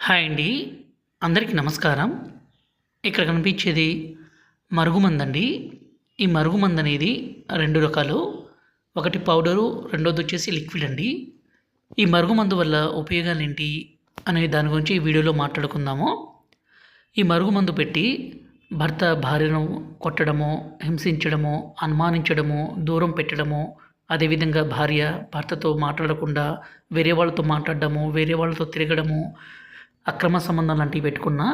Hi అండి. అందరికీ నమస్కారం. ఇక్కడ కనిపించేది మరుగుమందండి. ఈ మరుగుమందు అనేది రెండు రకాలు. ఒకటి పౌడరు రెండోది వచ్చేసి లిక్విడ్ అండి. ఈ మరుగుమందు వల్ల ఉపయోగాలు ఏంటి అనే దాని గురించి ఈ వీడియోలో మాట్లాడుకుందాము. ఈ మరుగుమందు పెట్టి భర్త భార్యను కొట్టడము హింసించడము అనుమానించడము దూరం పెట్టడము అదేవిధంగా భార్య భర్తతో మాట్లాడకుండా వేరే వాళ్ళతో మాట్లాడడము వేరే వాళ్ళతో తిరగడము అక్రమ సంబంధం లాంటివి పెట్టుకున్నా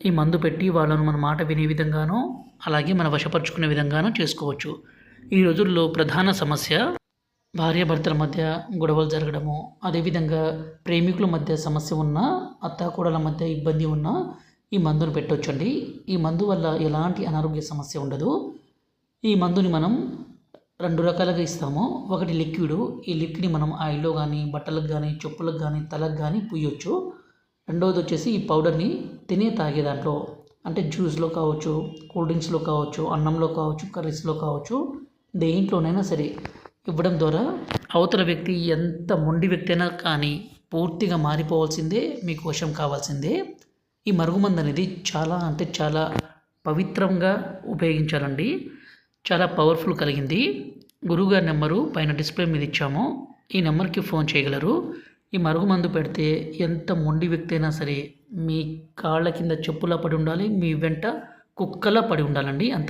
ఈ మందు పెట్టి వాళ్ళను మన మాట వినే విధంగానో అలాగే మన వశపరుచుకునే విధంగానో చేసుకోవచ్చు. ఈ రోజుల్లో ప్రధాన సమస్య భార్యాభర్తల మధ్య గొడవలు జరగడము అదేవిధంగా ప్రేమికుల మధ్య సమస్య ఉన్న అత్తాకూడల మధ్య ఇబ్బంది ఉన్న ఈ మందును పెట్టొచ్చండి. ఈ మందు వల్ల ఎలాంటి అనారోగ్య సమస్య ఉండదు. ఈ మందుని మనం రెండు రకాలుగా ఇస్తాము. ఒకటి లిక్విడ్ ఈ లిక్విడ్ని మనం ఆయిల్లో కానీ బట్టలకు కానీ చెప్పులకు కానీ తలకు కానీ పూయొచ్చు. రెండవది వచ్చేసి ఈ పౌడర్ని తినే తాగే దాంట్లో అంటే జ్యూస్లో కావచ్చు కూల్ డ్రింక్స్లో కావచ్చు అన్నంలో కావచ్చు కర్రీస్లో కావచ్చు దేంట్లోనైనా సరే ఇవ్వడం ద్వారా అవతల వ్యక్తి ఎంత మొండి వ్యక్తి అయినా కానీ పూర్తిగా మారిపోవాల్సిందే మీకు వశం కావాల్సిందే. ఈ మరుగుమందు అనేది చాలా అంటే చాలా పవిత్రంగా ఉపయోగించాలండి. చాలా పవర్ఫుల్ కలిగింది. గురువుగారి నెంబరు పైన డిస్ప్లే మీద ఇచ్చాము. ఈ నెంబర్కి ఫోన్ చేయగలరు. ఈ మరుగుమందు పెడితే ఎంత మొండి వ్యక్తి అయినా సరే మీ కాళ్ళ కింద చెప్పులా పడి ఉండాలి మీ వెంట కుక్కలా పడి ఉండాలండి. అంత